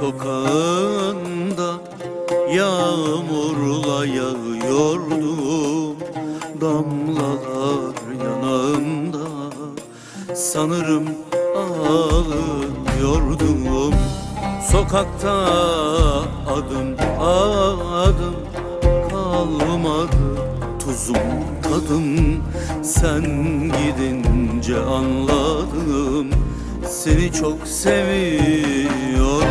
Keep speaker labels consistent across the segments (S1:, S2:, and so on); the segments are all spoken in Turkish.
S1: sokağında Yağmurla yağıyordu. Damlalar yanağımda Sanırım ağlıyordum Sokakta adım adım kalmadı Tuzum tadım. Sen gidince anladım Seni çok seviyordum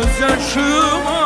S1: gözyaşıma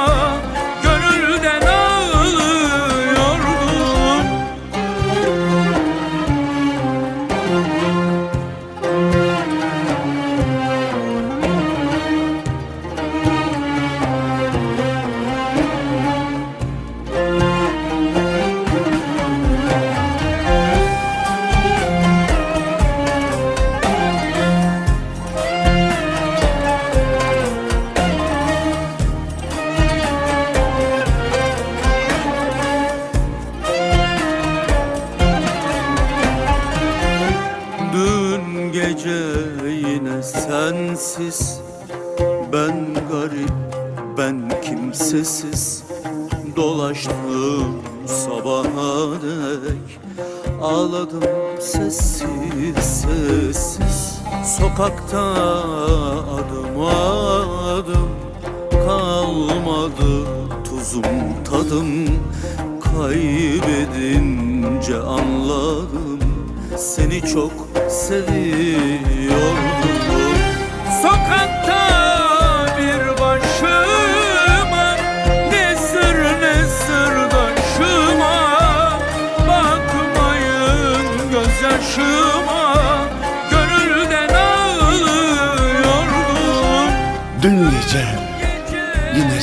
S1: sensiz Ben garip, ben kimsesiz. Dolaştım sabaha dek Ağladım sessiz sessiz. Sokakta adım adım Kalmadı tuzum tadım. Kaybedince anladım Seni çok seviyordum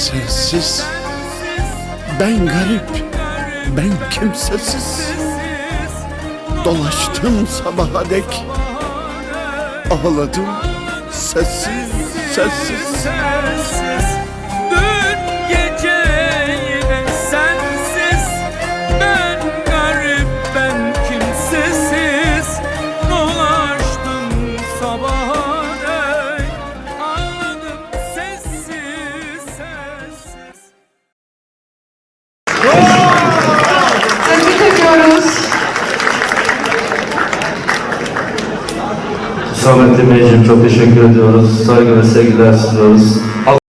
S2: sensiz Ben garip ben kimsesiz. Dolaştım sabaha dek. Ağladım sessiz sessiz.
S1: sensiz
S3: Hüsamettin Beyciğim çok teşekkür ediyoruz. Saygı ve sevgiler sunuyoruz.